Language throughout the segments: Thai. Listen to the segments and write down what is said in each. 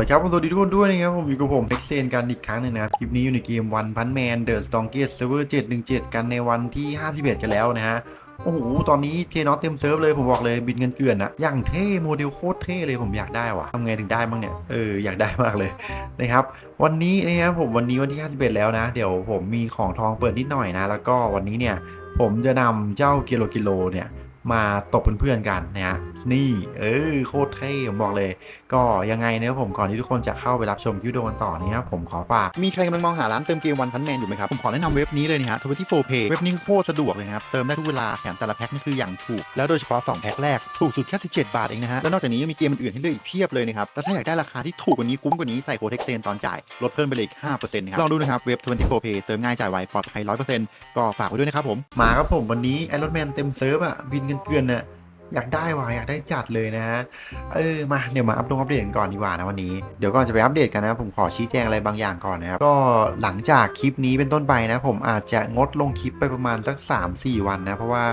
ละครับสวัสดีทุกคนด้วยนะครับผมอยู่กับผมเอ็กเซนกันอีกครั้งหนึงนะครับ คลิปนี้อยู่ในเกมวันพันแมนเดอะสตองเกสเซิร์ฟเวอร์717 กันในวันที่ 51 กันแล้วนะฮะโอ้โห ตอนนี้เทนอสเต็มเซิร์ฟเลย ผมบอกเลยบินเงินเกลื่อนอะอย่างเท่โมเดลโคตรเท่เลยผมอยากได้ว่ะทำไงถึงได้บ้างเนี่ย เออ อยากได้มากเลยนะครับ วันนี้นะครับผมวันนี้วันที่ 51 แล้วนะ เดี๋ยวผมมีของทองเปิดนิดหน่อยนะ แล้วก็วันนี้เนี่ยผมจะนำเจ้ากิโลกิโลเนี่ยมาตบเพื่อนๆกันนะฮะนี่ เออโคตรเท่ผมบอกเลยก็ยังไงเนี่ยผมก่อนที่ทุกคนจะเข้าไปรับชมคลิปวิดีโอกันต่อนี้นะครับผมขอฝากมีใครกำลังมองหาร้านเติมเกมวันพันแมนอยู่ไหมครับผมขอแนะนำเว็บนี้เลยนะฮะ24 Pay เว็บนี้โคตรสะดวกเลยนะครับเติมได้ทุกเวลาแถมแต่ละแพ็คนี่คืออย่างถูก แล้วโดยเฉพาะ2แพ็คแรกถูกสุดแค่17 บาทเองนะฮะแล้วนอกจากนี้ยังมีเกมอื่นๆให้เลือกอีกเพียบเลยนะครับแล้วถ้าอยากได้ราคาที่ถูกกว่านี้คุ้มกว่านี้ใส่โค้ดเท็กเซนตอนจ่ายลดเพิ่มไปเลยอีก5%นะครับลองดูนะครับเว็บ24 Pay เติมง่ายจ่ายไวปลอดภัย100%ก็ฝากไว้ด้วยนะครับผมมาครับผมวันนี้ไอรอนแมนเต็มเซิร์ฟอะบินกันเกลือนน่ะ อยากได้ว่ะอยากได้จัดเลยนะฮะเออมาเดี๋ยวมาอัปดงอัปเดตกันก่อนดีกว่านะวันนี้เดี๋ยวก่อนจะไปอัปเดตกันนะผมขอชี้แจงอะไรบางอย่างก่อนนะครับก็หลังจากคลิปนี้เป็นต้นไปนะผมอาจจะงดลงคลิปไปประมาณสัก 3-4 วันนะเพราะว่า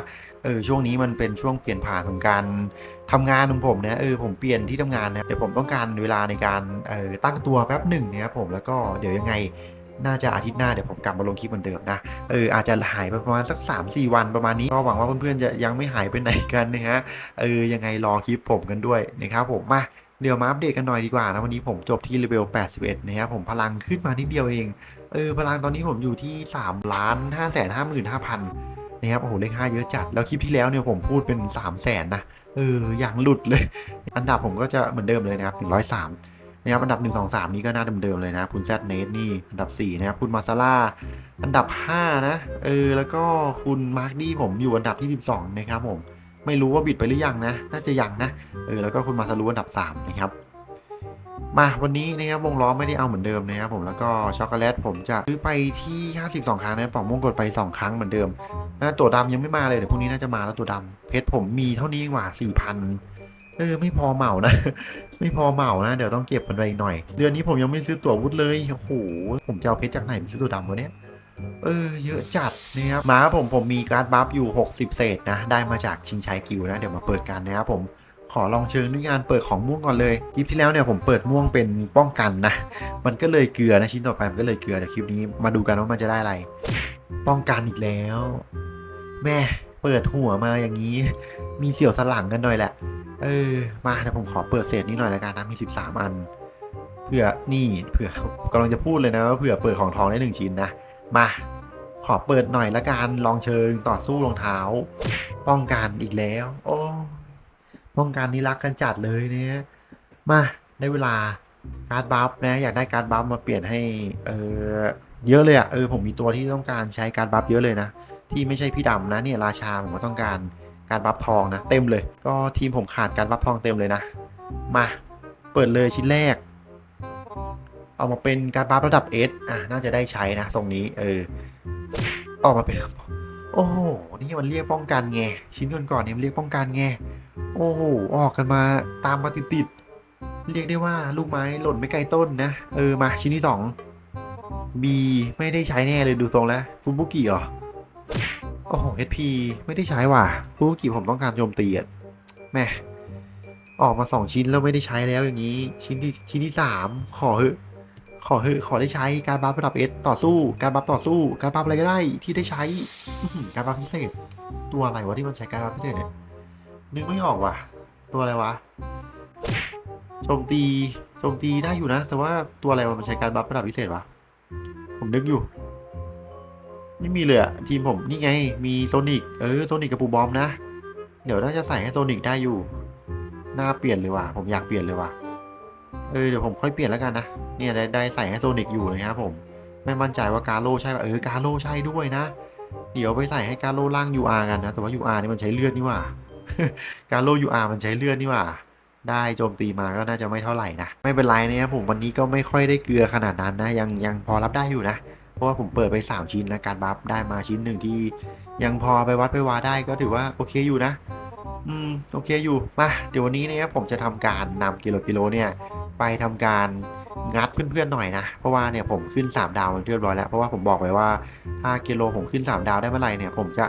เออช่วงนี้มันเป็นช่วงเปลี่ยนผ่านของการทำงานของผมนะเออผมเปลี่ยนที่ทำงานนะเดี๋ยวผมต้องการเวลาในการเออตั้งตัวแป๊บหนึ่งนะครับผมแล้วก็เดี๋ยวยังไง น่าจะอาทิตย์หน้าเดี๋ยวผมกลับมาลงคลิปเหมือนเดิมนะ เอออาจจะหายไปประมาณสัก 3-4 วันประมาณนี้ ก็หวังว่าเพื่อนๆจะยังไม่หายไปไหนกันนะฮะ เออยังไงรอคลิปผมกันด้วยนะครับผมมาเดี๋ยวมาอัปเดตกันหน่อยดีกว่านะวันนี้ผมจบที่เลเวล 81 นะครับผมพลังขึ้นมานิดเดียวเอง เออพลังตอนนี้ผมอยู่ที่3ล้าน5แสน5หมื่น5พันนะครับโอ้โหเลข5เยอะจัด แล้วคลิปที่แล้วเนี่ยผมพูดเป็น 3 0 0แสนนะ เออ อย่างหลุดเลย อันดับผมก็จะเหมือนเดิมเลยนะครับ103น นะครับอันดับ 1 2 3 นี้ก็น่าเดิมๆเลยนะ คุณแซดเนสนี่อันดับ 4 นะครับ คุณมาซาร่าอันดับ 5 นะ เออ แล้วก็คุณมาร์คดี้ผมอยู่อันดับที่ 12 นะครับผม ไม่รู้ว่าบิดไปหรือยังนะ น่าจะยังนะ เออ แล้วก็คุณมาซารุอันดับ 3 นะครับ มาวันนี้นะครับวงล้อไม่ได้เอาเหมือนเดิมนะครับผม แล้วก็ช็อกโกแลตผมจะซื้อไปที่ 52 ครั้งนะปล่องม่งกดไป 2 ครั้งเหมือนเดิมนะตัวดำยังไม่มาเลย เดี๋ยวพรุ่งนี้น่าจะมาแล้วตัวดำเพชรผมมีเท่านี้กว่า4,000 เออไม่พอเหมานะ ไม่พอเหมานะ เดี๋ยวต้องเก็บมันไปอีกหน่อย เดือนนี้ผมยังไม่ซื้อตั๋ววุธเลยโอ้โหผมจะเอาเพชรจากไหนไปซื้อตัวดำวะเนี่ยเออเยอะจัดนะครับมาครับผมผมมีการ์ดบัฟอยู่ 60 เศษนะ ได้มาจากชิงชัยกิวนะ เดี๋ยวมาเปิดกันนะครับผมขอลองเชิญด้วยงานเปิดของม่วงก่อนเลยคลิปที่แล้วเนี่ยผมเปิดม่วงเป็นป้องกันนะ มันก็เลยเกลือนะชิ้นต่อไปมันก็เลยเกลือเดี๋ยวคลิปนี้มาดูกันว่ามันจะได้อะไร ป้องกันอีกแล้ว แม่เปิดหัวมาอย่างนี้ มีเสี่ยวสลังกันหน่อยแหละ เออ มาเดี๋ยวผมขอเปิดเศษนี้หน่อยละกันนะมี 13 อัน เผื่อนี่เผื่อกำลังจะพูดเลยนะว่าเผื่อเปิดของทองได้หนึ่งชิ้นนะ มาขอเปิดหน่อยละกันลองเชิงต่อสู้รองเท้า ป้องกันอีกแล้ว โอ้ป้องกันนี่รักกันจัดเลยเนี่ยมาได้เวลาการ์ดบัฟนะ อยากได้การ์ดบัฟมาเปลี่ยนให้เออเยอะเลยอะเออผมมีตัวที่ต้องการใช้การ์ดบัฟเยอะเลยนะ ที่ไม่ใช่พี่ดำนะเนี่ยราชาผมก็ต้องการ การบัฟทองนะ เต็มเลย ก็ทีมผมขาดการบัฟทองเต็มเลยนะ มาเปิดเลยชิ้นแรก เอามาเป็นการบัฟระดับ S อะน่าจะได้ใช้นะทรงนี้เออออกมาเป็นโอ้โหนี่มันเรียกป้องกันไงชิ้นก่อนๆเนี่ยมันเรียกป้องกันไงโอ้โหออกกันมาตามมาติดๆเรียกได้ว่าลูกไม้หล่นไม่ไกลต้นนะเออมาชิ้นที่สอง B ไม่ได้ใช้แน่เลยดูทรงแล้วฟุบุกิเหรอ โอ้โห HP ไม่ได้ใช้ว่ะฟูกิผมต้องการโจมตีอะแม่ออกมาสองชิ้นแล้วไม่ได้ใช้แล้วอย่างนี้ ชิ้นที่ชิ้นที่สามขอเหอะขอเหอะขอได้ใช้การบัฟระดับเอสต่อสู้ การบัฟต่อสู้ การบัฟอะไรก็ได้ที่ได้ใช้การบัฟพิเศษ ตัวอะไรวะที่มันใช้การบัฟพิเศษเนี่ยนึกไม่ออกว่ะ ตัวอะไรวะโจมตีโจมตีได้อยู่นะแต่ว่าตัวอะไรวะมันใช้การบัฟระดับพิเศษวะผมนึกอยู่ ไม่มีเลยอะทีมผมนี่ไง มีโซนิกเออโซนิกกับปูบอมนะ เดี๋ยวน่าจะใส่ให้โซนิกได้อยู่ หน้าเปลี่ยนเลยว่ะผมอยากเปลี่ยนเลยว่ะเออเดี๋ยวผมค่อยเปลี่ยนแล้วกันนะเนี่ยได้ได้ใส่ให้โซนิกอยู่นะครับผม ไม่มั่นใจว่าการโลใช่ป่ะเออการโลใช่ด้วยนะ เดี๋ยวไปใส่ให้การโลล่าง UR กันนะ แต่ว่า UR นี่มันใช้เลือดนี่ว่าการโล UR มันใช้เลือดนี่ว่าได้โจมตีมาก็น่าจะไม่เท่าไหร่นะ ไม่เป็นไรนะครับผมวันนี้ก็ไม่ค่อยได้เกลือขนาดนั้นนะ ยังยังพอรับได้อยู่นะ ราะว่าผมเปิดไป 3 ชิ้นนะการบัฟได้มาชิ้นหนึ่งที่ยังพอไปวัดไปวาได้ก็ถือว่าโอเคอยู่นะ อืมโอเคอยู่มาเดี๋ยววันนี้เนี่ยผมจะทำการนำกิโลกิโลเนี่ยไปทำการงัดเพื่อนๆหน่อยนะ เพราะว่าเนี่ยผมขึ้น 3 ดาวเรียบร้อยแล้วเพราะว่าผมบอกไว้ว่าถ้ากิโลผมขึ้น 3 ดาวได้เมื่อไหร่เนี่ยผมจะ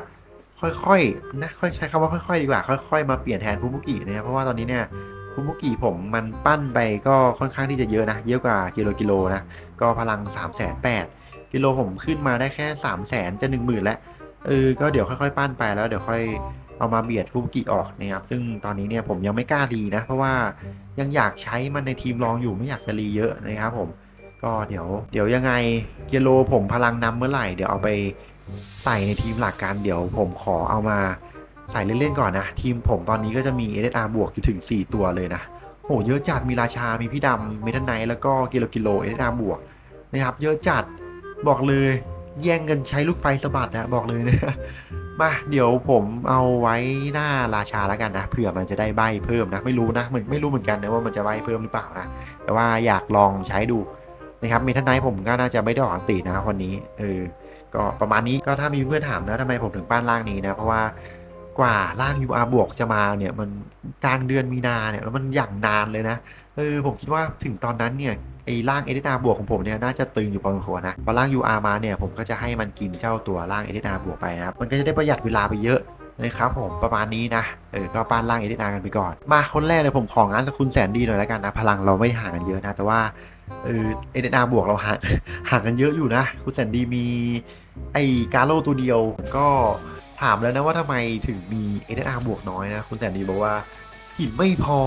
ค่อยๆนะค่อยใช้คำว่าค่อยๆดีกว่า ค่อย ๆ มาเปลี่ยนแทนฟูบุกินะครับเพราะว่าตอนนี้เนี่ยฟุบุกิผมมันปั้นไปก็ค่อนข้างที่จะเยอะนะ เยอะกว่ากิโลกิโลนะ ก็พลัง 3 8 0 0 0 กิโลผมขึ้นมาได้แค่3 0 0 0 0 0จะ1 0,000แล้วเออก็เดี๋ยวค่อยๆ ปั้นไปแล้วเดี๋ยวค่อยเอามาเบียดฟุบุกิออกนะครับซึ่งตอนนี้เนี่ยผมยังไม่กล้ารีนะ เพราะว่ายังอยากใช้มันในทีมรองอยู่ไม่อยากจะรีเยอะนะครับผมก็เดี๋ยวเดี๋ยวยังไงกิโลผมพลังนำเมื่อไหร่เดี๋ยวเอาไปใส่ในทีมหลักกันเดี๋ยวผมขอเอามาใส่เล่นๆก่อนนะ ทีมผมตอนนี้ก็จะมี SSR บวกอยู่ถึง 4 ตัวเลยนะโหเยอะจัดมีราชามีพี่ดำเมทันไนท์แล้วก็กิโลกิโล SSR บวกนะครับเยอะจัด บอกเลยแย่งกันใช้ลูกไฟสะบัดนะบอกเลยนะมาเดี๋ยวผมเอาไว้หน้าราชาแล้วกันนะเผื่อมันจะได้ใบเพิ่มนะ ไม่รู้นะเหมือนไม่รู้เหมือนกันนะว่ามันจะใบเพิ่มหรือเปล่านะแต่ว่าอยากลองใช้ดูนะครับเมทันไนท์ผมก็น่าจะไม่ได้ออกอันตินะวันนี้เออก็ประมาณนี้ก็ถ้ามีเพื่อนถามนะทำไมผมถึงปั้นร่างนี้นะเพราะว่ากว่าร่าง UR บวกจะมาเนี่ยมันกลางเดือนมีนาเนี่ยแล้วมันอย่างนานเลยนะเออผมคิดว่าถึงตอนนั้นเนี่ย ไอ้ร่างเอเดนาบวกของผมเนี่ยน่าจะตึงอยู่พอสมควรนะพอร่าง UR มาเนี่ยผมก็จะให้มันกินเจ้าตัวร่างเอเดนาบวกไปนะครับมันก็จะได้ประหยัดเวลาไปเยอะนะครับผมประมาณนี้นะเออก็ปั้นร่างเอเดนากันไปก่อน มาคนแรกเลยผมของานกับคุณแสนดีหน่อยแล้วกันนะ พลังเราไม่ห่างกันเยอะนะ แต่ว่าเออเอเดนาบวกเราห่างห่างกันเยอะอยู่นะ คุณแสนดีมีไอ้กาโลตัวเดียวก็ถามแล้วนะว่าทำไมถึงมีเอเดนาบวกน้อยนะ คุณแสนดีบอกว่าหินไม่พอ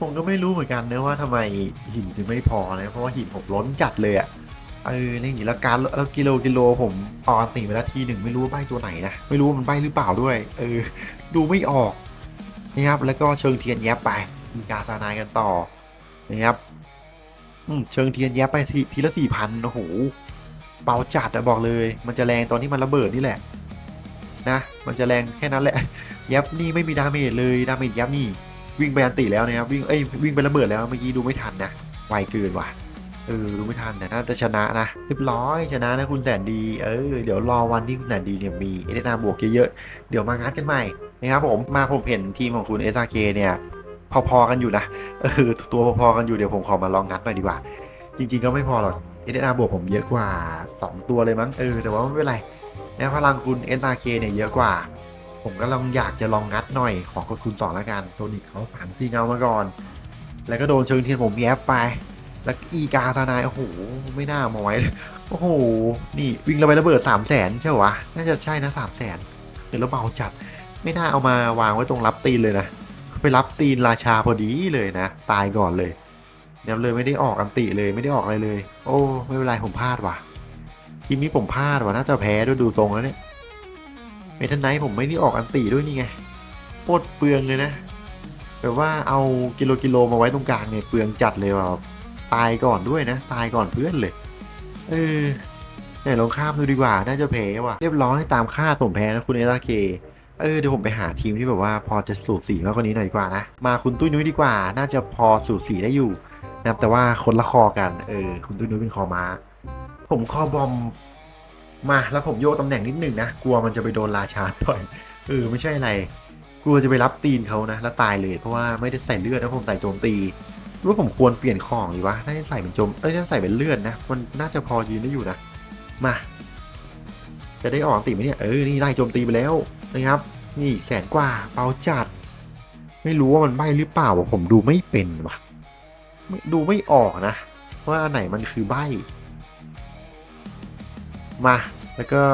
ผมก็ไม่รู้เหมือนกันนะว่าทำไมหินถึงไม่พอนะเพราะว่าหินผมล้นจัดเลยอะเออนี่แล้วการแล้วกิโลกิโลผมออนติไปแล้วทีหนึ่งไม่รู้ว่าใบตัวไหนนะไม่รู้ว่ามันใบหรือเปล่าด้วย เออ ดูไม่ออกนะครับแล้วก็เชิงเทียนแยบไปมีกาซานายกันต่อนะครับเชิงเทียนแยบไปทีทีละสี่พันโอ้โหเบาจัดอะบอกเลย มันจะแรงตอนที่มันระเบิดนี่แหละ นะ มันจะแรงแค่นั้นแหละแยบนี่ไม่มีดาเมจเลยดาเมจแยบนี่ วิ่งไปอันติแล้วนะครับวิ่งเอ้ยวิ่งไประเบิดแล้วเมื่อกี้ดูไม่ทันนะไวเกินว่ะเออดูไม่ทันแต่น่าจะชนะนะเรียบร้อยชนะนะคุณแสนดีเออเดี๋ยวรอวันที่คุณแสนดีเนี่ยมีเอเดนาบวกเยอะๆเดี๋ยวมางัดกันใหม่นะครับผมมาผมเห็นทีมของคุณเอสเคเนี่ยพอๆกันอยู่นะเออตัวพอๆกันอยู่เดี๋ยวผมขอมาลองงัดหน่อยดีกว่า จริง ๆ ก็ไม่พอหรอกเอเดนาบวกผมเยอะกว่า 2 ตัวเลยมั้งเออแต่ว่าไม่เป็นไรนะพลังคุณ SRK เนี่ยเยอะกว่า ผมก็ลองอยากจะลองงัดหน่อย ขอกดคูณ2แล้วกันโซนิกเขาฝังซีเงามาก่อน แล้วก็โดนเชิงเทียนผมแยบไป แล้วอีกาซานาย โอ้โห ไม่น่ามาไว้โอ้โห นี่วิ่งระไประเบิด3 0 0แสนใช่วะน่าจะใช่นะ3 0 0แสนเดี๋ยวเราเบาจัด ไม่น่าเอามาวางไว้ตรงรับตีนเลยนะ ไปรับตีนราชาพอดีเลยนะ ตายก่อนเลยเนี่ยเลยไม่ได้ออกอันติเลยไม่ได้ออกอะไรเลย โอ้ ไม่เป็นไรผมพลาดว่ะทีมนี้ผมพลาดว่ะน่าจะแพ้ด้วยดูทรงแล้วเนี่ย เมทันไนท์ผมไม่ได้ออกอันตีด้วยนี่ไงโคตรเปลืองเลยนะแบบว่าเอากิโลกิโลมาไว้ตรงกลางเนี่ยเปลืองจัดเลยว่ะตายก่อนด้วยนะ ตายก่อนเพื่อนเลย เออไหนลองข้ามดูดีกว่า น่าจะแพ้ว่ะ เรียบร้อยตามคาดผมแพ้นะคุณเอลาเค เออเดี๋ยวผมไปหาทีมที่แบบว่าพอจะสูสีมากกว่านี้หน่อยดีกว่านะ มาคุณตุ้ยนุ้ยดีกว่า น่าจะพอสูสีได้อยู่นะแต่ว่าคนละคอกัน เออ คุณตุ้ยนุ้ยเป็นคอม้าผมคอบอม มาแล้วผมโยกตำแหน่งนิดหนึ่งนะ กลัวมันจะไปโดนราชาต่อยเออไม่ใช่อะไรกลัวจะไปรับตีนเขานะ แล้วตายเลยเพราะว่าไม่ได้ใส่เลือดนะผมใส่โจมตีรือว่าผมควรเปลี่ยนของดีวะน่าจะใส่เป็นโจมเอ้ยน่าใส่เป็นเลือดนะ มันน่าจะพอยืนได้อยู่นะมาจะได้ออกตีไหมเนี่ยเออนี่ไล่โจมตีไปแล้วนะครับ นี่แสนกว่าเปาจัด ไม่รู้ว่ามันใบหรือเปล่าผมดูไม่เป็นวะดูไม่ออกนะว่าอันไหนมันคือใบมา แล้วก็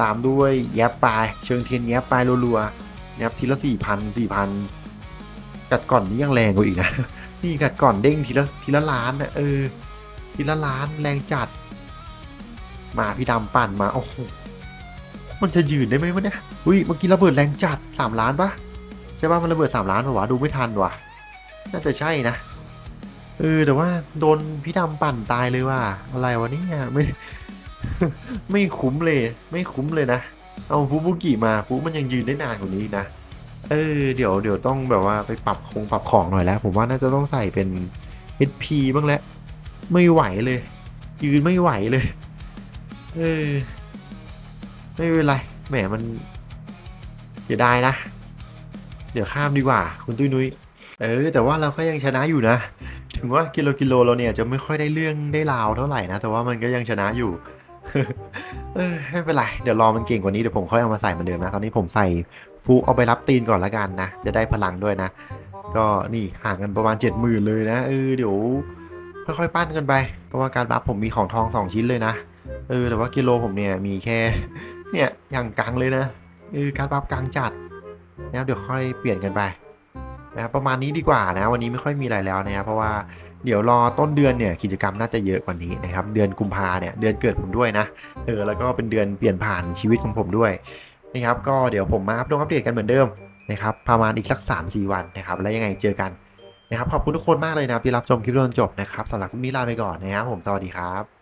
ตามด้วยแยบปลายเชิงเทียนแยบปลายรัวๆนะครับทีละสี่พันสี่พันกัดก่อนนี้ยังแรงกว่าอีกนะนี่กัดก่อนเด้งทีละทีละล้านนะเออ ทีละล้านแรงจัด มาพี่ดำปั่นมาโอ้โหมันจะยืนได้ไหมวะเนี่ยอุ้ยเมื่อกี้ระเบิดแรงจัดสามล้านปะใช่ปะมันระเบิดสามล้านปะวะดูไม่ทันว่ะน่าจะใช่นะเออแต่ว่าโดนพี่ดำปั่นตายเลยว่ะอะไรวะเนี่ยไม่ ไม่คุ้มเลย ไม่คุ้มเลยนะ เอาฟูบุกิมาฟูมันยังยืนได้นานกว่านี้นะ เออ เดี๋ยวเดี๋ยวต้องแบบว่าไปปรับคงปรับของหน่อยแล้ว ผมว่าน่าจะต้องใส่เป็น HP บ้างแล้ว ไม่ไหวเลย ยืนไม่ไหวเลย เออ ไม่เป็นไร แหมมันเสียดายนะ เดี๋ยวข้ามดีกว่า คุณตุ้ยนุ้ย เออ แต่ว่าเราก็ยังชนะอยู่นะ ถึงว่ากิโลกิโลเราเนี่ยจะไม่ค่อยได้เรื่องได้ราวเท่าไหร่นะ แต่ว่ามันก็ยังชนะอยู่ เออไม่เป็นไร เดี๋ยวรอมันเก่งกว่านี้เดี๋ยวผมค่อยเอามาใส่เหมือนเดิมนะ ตอนนี้ผมใส่ฟูเอาไปรับตีนก่อนละกันนะ จะได้พลังด้วยนะ ก็นี่ห่างกันประมาณ70,000เลยนะ เออเดี๋ยวค่อยๆปั้นกันไป เพราะว่าการบัฟผมมีของทอง2ชิ้นเลยนะ เออแต่ว่ากิโลผมเนี่ยมีแค่ เนี่ยอย่างกลางเลยนะเออการบัฟกลางจัดนะเดี๋ยวค่อยเปลี่ยนกันไปนะครับประมาณนี้ดีกว่านะ วันนี้ไม่ค่อยมีอะไรแล้วนะครับเพราะว่า เดี๋ยวรอต้นเดือนเนี่ยกิจกรรมน่าจะเยอะกว่านี้นะครับ เดือนกุมภาเนี่ยเดือนเกิดผมด้วยนะเออแล้วก็เป็นเดือนเปลี่ยนผ่านชีวิตของผมด้วยนะครับก็เดี๋ยวผมมาอัปเดตกันเหมือนเดิมนะครับประมาณอีกสัก 3-4 วันนะครับแล้วยังไงเจอกันนะครับขอบคุณทุกคนมากเลยนะที่รับชมคลิปจนจบนะครับสำหรับคลิปนี้ลาไปก่อนนะครับผมสวัสดีครับ